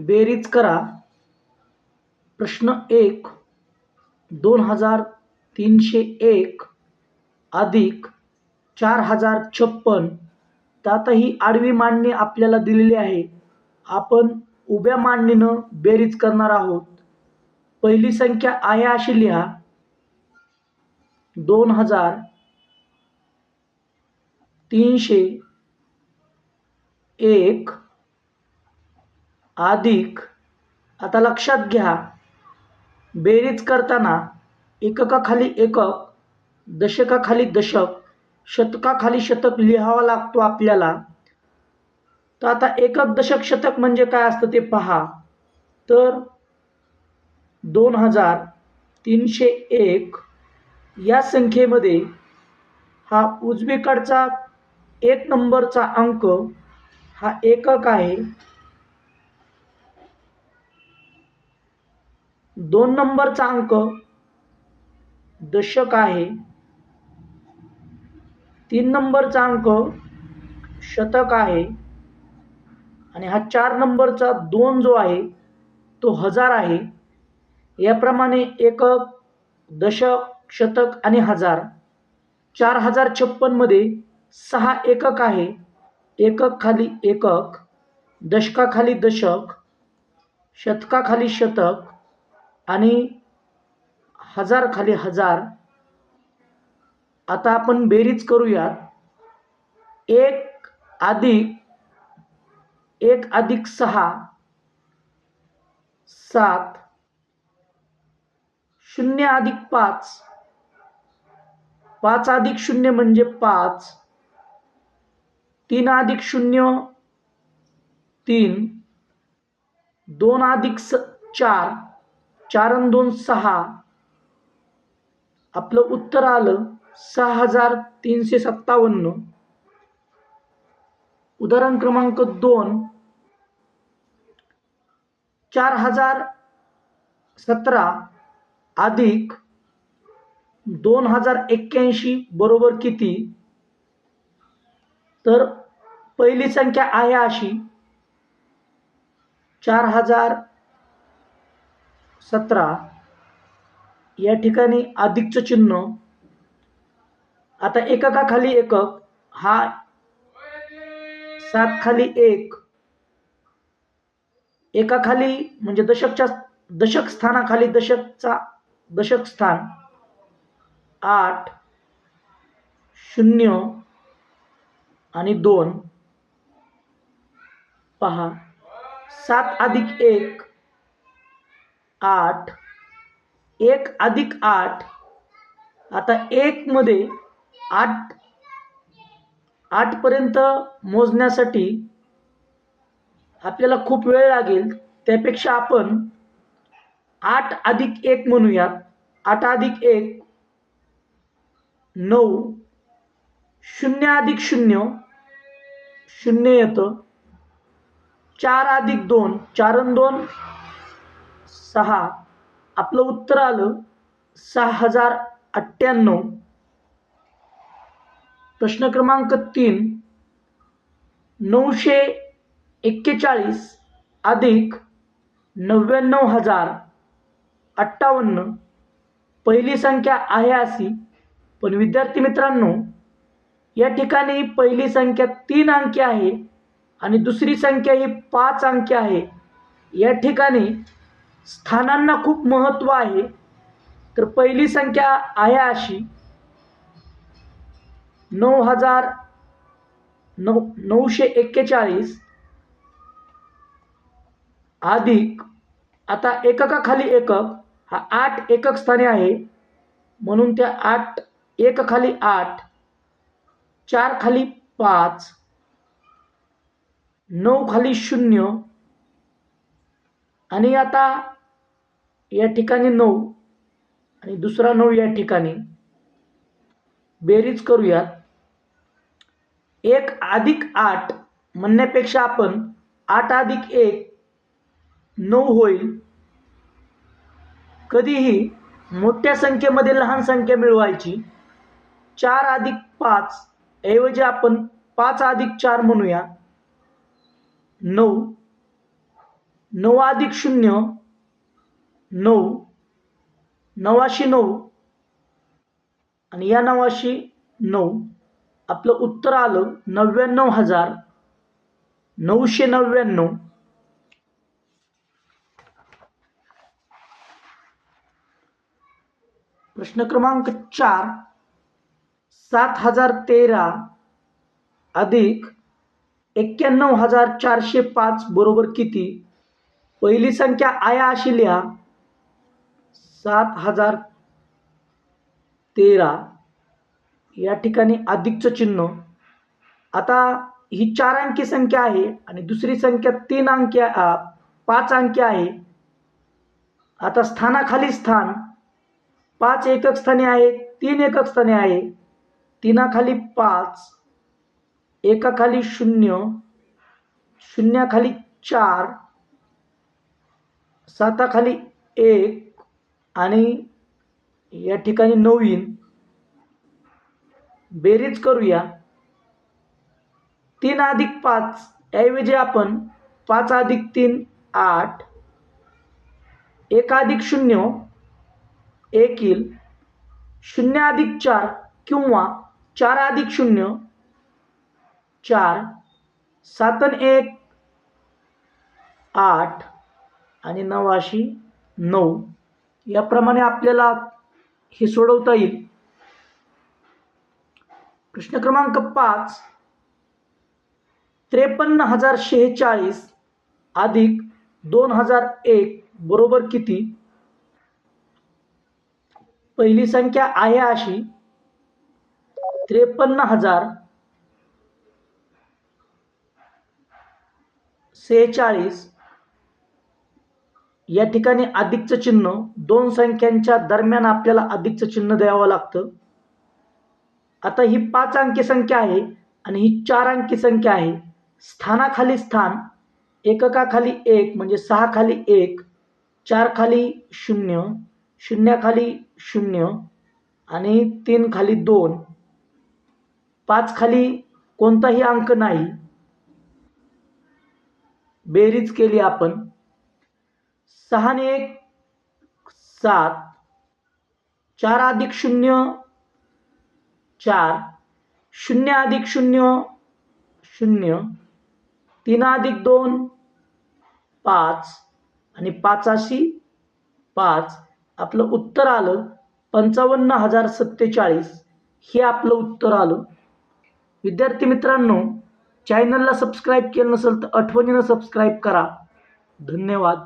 बेरीज करा. प्रश्न एक दोन हजार तीनशे एक अधिक चार हजार छप्पन. त्यातही ही आडवी मांडणी आपल्याला दिलेली आहे. आपण उभ्या मांडणीनं बेरीज करणार आहोत. पहिली संख्या आहे अशी लिहा. दोन हजार तीनशे एक अधिक. आता लक्षात घ्या. बेरीज करताना एककाखाली एकक दशकाखाली दशक शतकाखाली शतक लिहावा लागतो आपल्याला. तर आता एकक दशक शतक म्हणजे काय असतं ते पहा. तर दोन हजार तीनशे एक या संख्येमध्ये हा उजवीकडचा एक नंबरचा अंक हा एकक आहे. दोन नंबरचा अंक दशक आहे. तीन नंबरचा अंक शतक आहे. आणि हा चार नंबरचा दोन जो आहे तो हजार आहे. याप्रमाणे एकक दशक शतक आणि हजार. चार हजार छप्पनमध्ये सहा एकक आहे. एकक खाली एकक दशकाखाली दशक शतकाखाली शतक आणि हजार खाली हजार आता आपण बेरीज करूयात. एक अधिक एक अधिक सहा सात शून्य अधिक पाच. पाच अधिक शून्य म्हणजे पाच. तीन अधिक शून्य तीन. दोन अधिक स चार. चार दोन सहा. आपलं उत्तर आलं सहा हजार तीनशे सत्तावन्न. उदाहरण क्रमांक दोन. चार हजार सतरा अधिक दोन हजार एक्क्याऐंशी बरोबर किती? तर पहिली संख्या आहे अशी. चार हजार सतरा. या ठिकाणी अधिकचं चिन्ह. आता एककाखाली एकक. हा सात खाली एक. एकाखाली म्हणजे दशकच्या दशक स्थानाखाली दशकचा दशक स्थान. आठ. शून्य. आणि दोन. पहा. सात अधिक एक. आठ एक अधिक आठ. आता एकमध्ये आठ आठपर्यंत मोजण्यासाठी आपल्याला खूप वेळ लागेल. त्यापेक्षा आपण आठ अधिक एक म्हणूयात. आठ अधिक एक नऊ शून्य अधिक शून्य शून्य येतं. चार अधिक दोन चार दोन सहा. आपलं उत्तर आलं सहा हजार अठ्ठ्याण्णव. प्रश्न क्रमांक तीन. नऊशे एक्केचाळीस अधिक नव्याण्णव हजार अठ्ठावन्न. पहिली संख्या आहे अशी पण विद्यार्थी मित्रांनो या ठिकाणी पहिली संख्या तीन अंकी आहे आणि दुसरी संख्या ही पाच अंकी आहे. या ठिकाणी स्थानांना खूप महत्त्व आहे. तर पहिली संख्या आहे अशी. नऊ हजार नऊ नऊशे एक्केचाळीस. अधिक आता एककाखाली एकक हा आठ एकक स्थानी आहे. म्हणून त्या आठ एक खाली आठ चार खाली पाच नऊ खाली शून्य. आणि आता या ठिकाणी नऊ आणि दुसरा नऊ या ठिकाणी बेरीज करूयात. एक अधिक आठ म्हणण्यापेक्षा आपण आठ अधिक एक नऊ होईल. कधीही मोठ्या संख्येमध्ये लहान संख्या मिळवायची. चार अधिक पाच ऐवजी आपण पाच अधिक चार म्हणूया. नऊ. नऊ अधिक शून्य नऊ नवाशी नऊ आणि या नवाशी नऊ आपलं उत्तर आलं नव्याण्णव हजार नऊशे नव्याण्णव. प्रश्न क्रमांक चार सात हजार तेरा अधिक एक्क्याण्णव हजार चारशे पाच बरोबर किती? पहिली संख्या आया अशी लिहा. सात हजार तेरा. या ठिकाणी अधिकचं चिन्ह. आता ही चार अंकी संख्या आहे आणि दुसरी संख्या तीन अंकी पाच अंकी आहे. आता स्थानाखाली स्थान. पाच एकक स्थानी आहे तीन एकक स्थानी आहे. तीनाखाली पाच एकाखाली शून्य शून्याखाली चार साताखाली एक आणि या ठिकाणी नवीन बेरीज करूया. तीन अधिक पाच ऐवजी आपण पाच अधिक तीन आठ एक अधिक शून्य एक येईल. शून्य अधिक चार किंवा चार अधिक शून्य चार सातन एक आठ आणि नवाशी नऊ. याप्रमाणे आपल्याला हे सोडवता येईल. प्रश्न क्रमांक पाच त्रेपन्न हजार शेहेचाळीस अधिक दोन हजार एक बरोबर किती? पहिली संख्या आहे अशी. त्रेपन्न हजार सेहेचाळीस या ठिकाणी अधिकचं चिन्ह दोन संख्यांच्या दरम्यान आपल्याला अधिकचं चिन्ह द्यावं लागतं. आता ही पाच अंकी संख्या आहे आणि ही चार अंकी संख्या आहे. स्थानाखाली स्थान एककाखाली एक म्हणजे सहा खाली एक चार खाली शून्य शून्याखाली शून्य आणि तीन खाली दोन. पाच खाली कोणताही अंक नाही. बेरीज केली आपण. सहाने एक सात चार अधिक शून्य चार शून्य अधिक शून्य शून्य तीन अधिक दोन पाच आणि पाचाशी पाच आपलं उत्तर आलं पंचावन्न हजार सत्तेचाळीस हे आपलं उत्तर आलं. विद्यार्थी मित्रांनो चॅनलला सबस्क्राईब केलं नसेल तर आठवणीनं सबस्क्राईब करा. धन्यवाद.